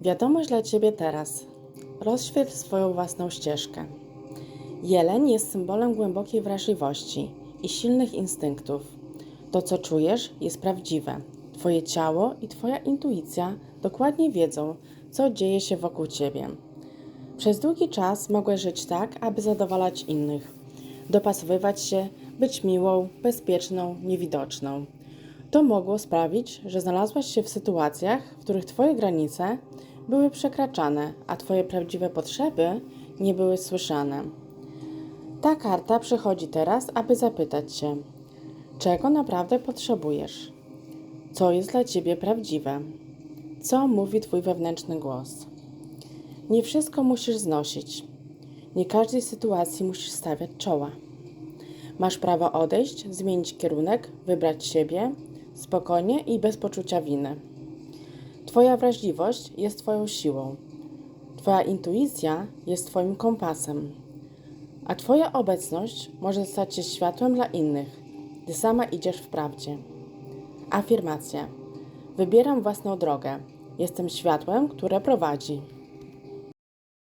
Wiadomość dla Ciebie teraz. Rozświetl swoją własną ścieżkę. Jeleń jest symbolem głębokiej wrażliwości i silnych instynktów. To, co czujesz, jest prawdziwe. Twoje ciało i Twoja intuicja dokładnie wiedzą, co dzieje się wokół Ciebie. Przez długi czas mogłeś żyć tak, aby zadowalać innych, dopasowywać się, być miłą, bezpieczną, niewidoczną. To mogło sprawić, że znalazłaś się w sytuacjach, w których Twoje granice były przekraczane, a Twoje prawdziwe potrzeby nie były słyszane. Ta karta przychodzi teraz, aby zapytać Cię, czego naprawdę potrzebujesz? Co jest dla Ciebie prawdziwe? Co mówi Twój wewnętrzny głos? Nie wszystko musisz znosić. Nie każdej sytuacji musisz stawiać czoła. Masz prawo odejść, zmienić kierunek, wybrać siebie spokojnie i bez poczucia winy. Twoja wrażliwość jest Twoją siłą. Twoja intuicja jest Twoim kompasem. A Twoja obecność może stać się światłem dla innych, gdy sama idziesz w prawdzie. Afirmacja. Wybieram własną drogę. Jestem światłem, które prowadzi.